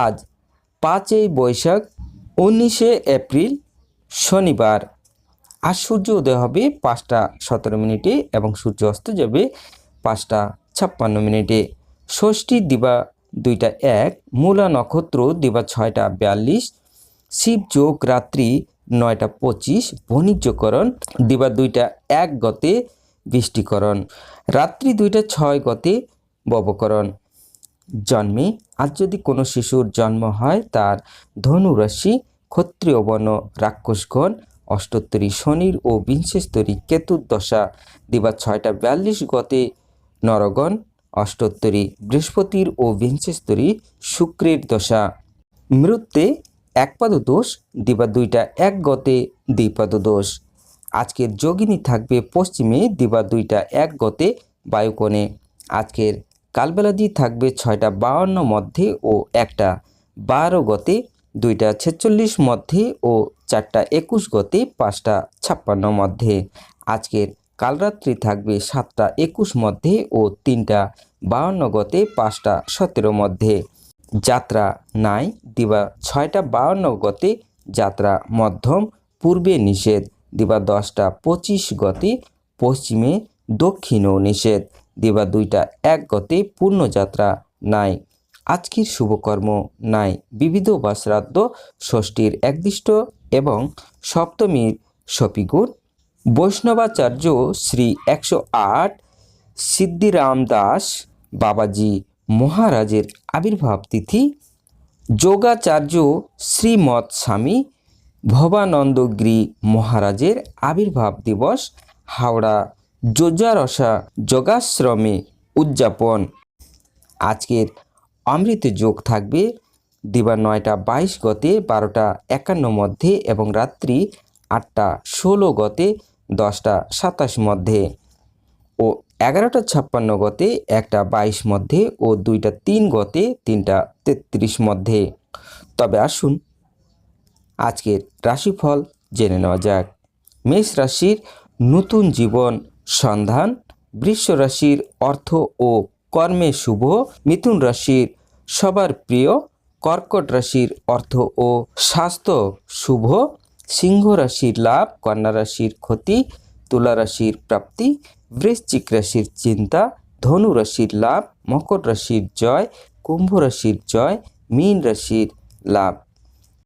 আজ পাঁচই বৈশাখ, উনিশে এপ্রিল, শনিবার। আজ সূর্য উদয় হবে পাঁচটা সতেরো মিনিটে এবং সূর্য অস্ত যাবে পাঁচটা ছাপ্পান্ন মিনিটে। ষষ্ঠী দিবা দুইটা এক, মূলা নক্ষত্র দিবা ছয়টা বিয়াল্লিশ, শিব যোগ রাত্রি নয়টা পঁচিশ বণিজ্যকরণ দিবা দুইটা এক গতে বৃষ্টিকরণ, রাত্রি দুইটা ছয় গতে ববকরণ। জন্মে। আজ যদি কোনো শিশুর জন্ম হয়, তার ধনুরাশি, ক্ষত্রিয় বর্ণ, রাক্ষসগণ অষ্টোত্তরী শনির ও বিংশেস্তরী কেতুর দশা দিবা ছয়টা বিয়াল্লিশ গতে নরগণ অষ্টোত্তরী বৃহস্পতির ও বিংশেস্তরী শুক্রের দশা। মৃত্যে একপাদ দোষ দিবা দুইটা এক গতে দ্বিপাদ দোষ আজকের যোগিনী থাকবে পশ্চিমে দিবা দুইটা এক গতে বায়ুকোণে। আজকের কালবেলাদি থাকবে ছয়টা বাউন্ন মধ্যে ও একটা বারো গতে, দুইটা ছেচল্লিশ মধ্যে ও চারটা একুশ গতে, পাঁচটা ছাপ্পান্ন মধ্যে। আজকের কালরাত্রি থাকবে সাতটা একুশ মধ্যে ও তিনটা বাউন্ন গতে, পাঁচটা সতেরো মধ্যে। যাত্রা নাই, দিবা ছয়টা বাউন্ন গতে, যাত্রা মধ্যম, পূর্বে নিষেধ, দিবা দশটা পঁচিশ গতে, পশ্চিমে দক্ষিণও নিষেধ। দিবা দুইটা এক গতে পূর্ণযাত্রা নাই। আজকের শুভকর্ম নাই। বিবিধ বা শ্রাদ্ধ ষষ্ঠীর একদিষ্ট এবং সপ্তমীর সপিগুণ। বৈষ্ণবাচার্য শ্রী একশো আট সিদ্ধিরাম দাস বাবাজি মহারাজের আবির্ভাব তিথি। যোগাচার্য শ্রীমৎ স্বামী ভবানন্দগিরি মহারাজের আবির্ভাব দিবস। হাওড়া যোজারসা যোগাশ্রমে উদযাপন। আজকের অমৃত যোগ থাকবে দিবা নয়টা বাইশ গতে, বারোটা একান্ন মধ্যে এবং রাত্রি আটটা ষোলো গতে, দশটা সাতাশ মধ্যে ও এগারোটা ছাপ্পান্ন গতে, একটা বাইশ মধ্যে ও দুইটা তিন গতে, তিনটা তেত্রিশ মধ্যে। তবে আসুন, আজকের রাশিফল জেনে নেওয়া যাক। মেষ রাশির নতুন জীবন সন্ধান, বৃষ রাশির অর্থ ও কর্মে শুভ, মিথুন রাশির সবার প্রিয়, কর্কট রাশির অর্থ ও স্বাস্থ্য শুভ, সিংহ রাশির লাভ, কন্যা রাশির ক্ষতি, তুলা রাশির প্রাপ্তি, বৃশ্চিক রাশির চিন্তা, ধনু রাশির লাভ, মকর রাশির জয়, কুম্ভ রাশির জয়, মীন রাশির লাভ।